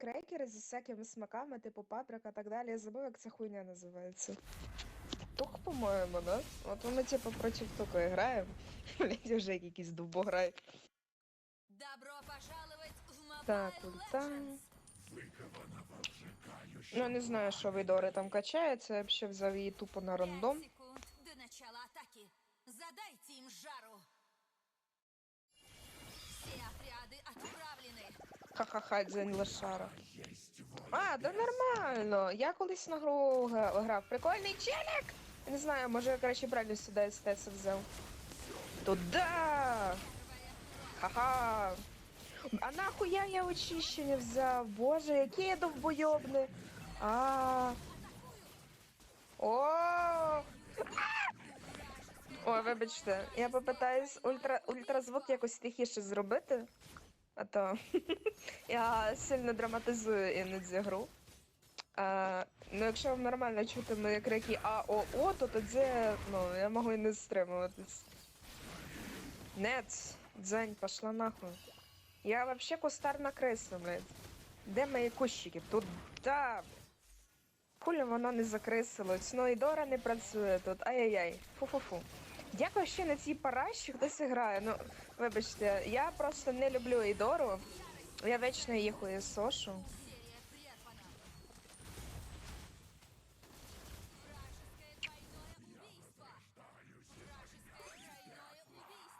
крекери з всякими смаками, типу паприка так далі. Я забув, як ця хуйня називається. Тук, по-моєму, да? От ми типу проти тука граємо. Блять, вже якийсь дубо грає. Добро пожаловать в Mobile Так, ульта. Legends! Ну, не знаю, що Вейдори там качається, я ще взяв її тупо на рандом. Пять секунд до начала атаки. Задайте им жару. Ха-ха-ха. А, да нормально. Я колись на гру грав. Прикольний челік! Не знаю, може я краще правильно сюди СТС взяв. Туда! Ха-ха! А нахуя я очищення взяв? Боже, який я довбойобний! А. О! Ой, вибачте, я попитаюсь ультра, ультразвук якось тихіше зробити. А то я сильно драматизую іноді гру. А, ну, якщо вам нормально чути мої крики А, О, О, то тоді ну, я можу і не стримуватись. Нет, дзень, пошла нахуй. Я вообще кустарна криса, блядь. Де мої кущики? Тут да. Хулі воно не закрисилось. Ну і Дора не працює тут. Ай-яй-яй. Фу-фу-фу. Дякую, що на цій параші хтось грає. Ну, вибачте, я просто не люблю Ідору. Я вечно убийство.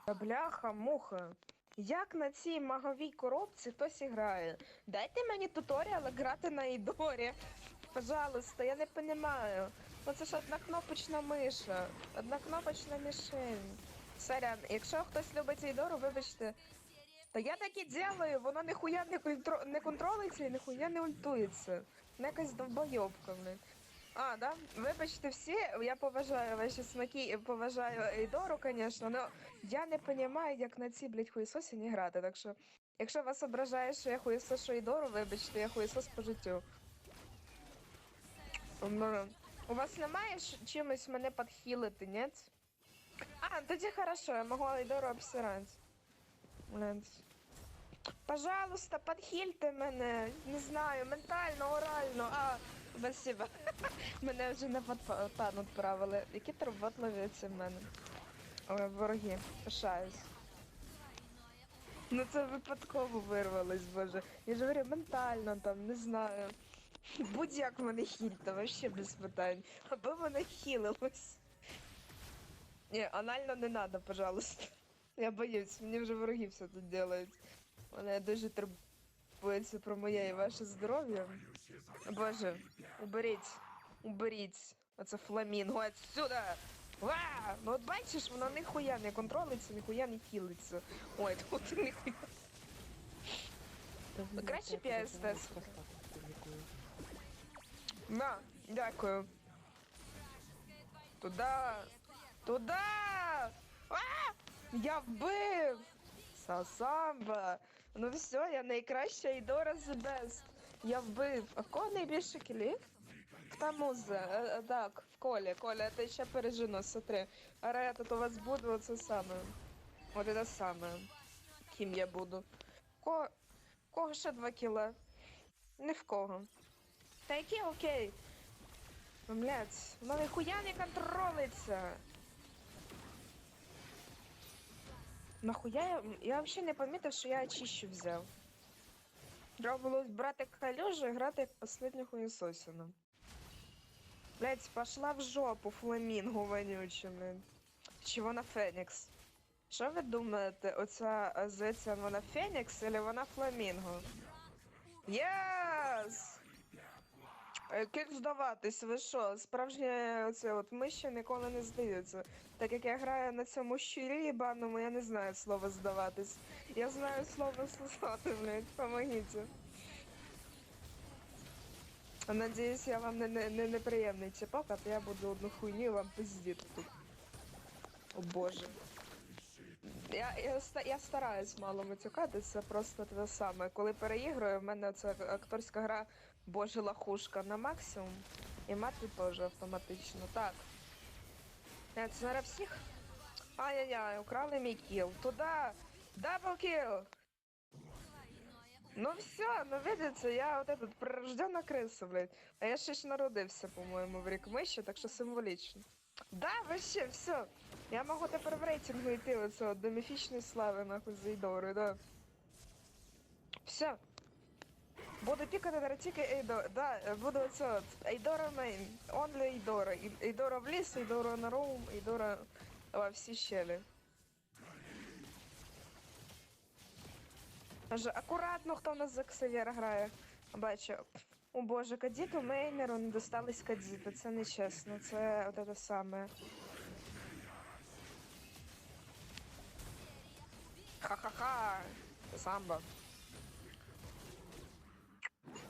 Та бляха, муха. Як на цій маговій коробці хтось грає? Дайте мені туторіал грати на Ідорі. Пожалуйста, я не розумію. Оце ж однокнопочна миша, однокнопочна мішень. Сорян, якщо хтось любить Ідору, вибачте. Та я так і делаю, воно ніхуя не, контро... не контролиться і ніхуя не ультується. Не якась довбойовка, блин. А, да? Вибачте всі, я поважаю ваші смаки і поважаю Ейдору, звісно, але я не розумію, як на цій, блядь, хуєсосі не грати. Так що, якщо вас ображає, що я хуєсошу Ейдору, вибачте, я хуєсос по життю. У вас немає чимось мене підхилити, ні? А, тоді хорошо, я можу Ейдору обсирати. Пожалуйста, подхильте мене. Не знаю, ментально, орально. А, спасибо. Мене вже на патан відправили. Які турботливі ці в мене. Ой, вороги, пишаюсь. Ну це випадково вирвалось, боже. Я ж говорю, ментально там, не знаю. Будь-як мене хільте, вообще без питань. Аби мене хілилось. Ні, анально не надо, пожалуйста. Я боюсь, мені вже вороги все тут делають. Вони дуже турбуються про моє і ваше здоров'я. Боже, уберіть, уберіть. Оце фламінго отсюда! Ва! Ну от бачиш, воно ніхуя не контролиться, ніхуя не хілиться. Ой, тут ніхуя. Краще б я. На, дякую. Туда! Туда! А! Я вбив! Сасамба! Ну все, я найкраща Ідора the best. Я вбив. А кого найбільше кілів? В Тамузе, е, е, так, в Колі. Коля, ти ще пережину, смотри. А я тут у вас буду оце саме. От це саме. Ким я буду. Ко... Кого ще два кіла? Ні в кого. Та які окей. Блять, воно ніхуя не контролиться. Нахуя я. Я взагалі не помітив, що я очищу взяв. Треба було брати калюжу і грати як последню хуєсосину. Блять, пошла в жопу фламінго вонюче, блин. Чи вона Фенікс? Що ви думаєте, оця е, вона Фенікс или вона Фламінго? Єс! Е, Кільк здаватись, ви що? Справжнє оце от миші ніколи не здаються. Так як я граю на цьому щурі їбаному, я не знаю слова здаватись. Я знаю слово слухати, блядь, помогите. Надіюсь, я вам не, не, не неприємний чіпак, а то я буду одну хуйню вам пиздіти тут. О боже. Я, я, я стараюсь мало матюкатися, просто те саме. Коли переіграю, в мене ця акторська гра Боже лахушка на максимум. І мати теж автоматично. Так. Е, Це зараз всіх. Ай-яй-яй, украли мій кіл. Туда! Дабл кіл! Ну все, ну видите, я вот этот прирождена криса, блядь. А я ще ж народився, по-моєму, в рік миші, так що символічно. Да, вообще, все. Я можу тепер в рейтингу йти оце до міфічної слави, нахуй, з Ейдори, да. Все. Буду пікати на тільки Ейдора. Да, буду от. Ейдора мейн. Only Ейдора. І- Ейдора в ліс, Ейдора на роум, Ейдора во всі щелі. Каже, акуратно, хто в нас за Ксавєр грає. Бачу. О боже, кадіту мейнеру не достались кадіти. Це нечесно. Це от це саме. Ха-ха-ха! Самбо.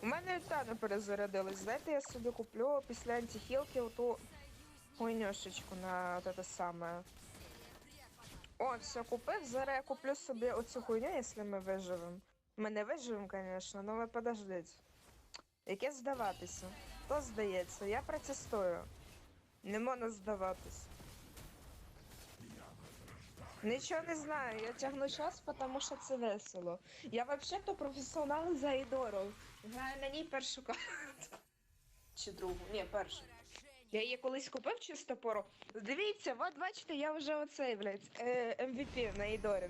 У мене та не перезарядилась. Дайте я собі куплю після антихілки оту хуйньошечку на от це саме. О, все купив. Зараз я куплю собі оцю хуйню, якщо ми виживемо. Ми не виживемо, звісно, але ви подождіть. Яке здаватися? Хто здається? Я протестую. Не можна здаватись. Нічого не знаю, я тягну час, тому що це весело. Я взагалі-то професіонал за Ідору. Граю на ній першу карту. Чи другу? Ні, першу. Я її колись купив чисто пору. Дивіться, от бачите, я вже оцей, блядь, е, MVP на Ідорі.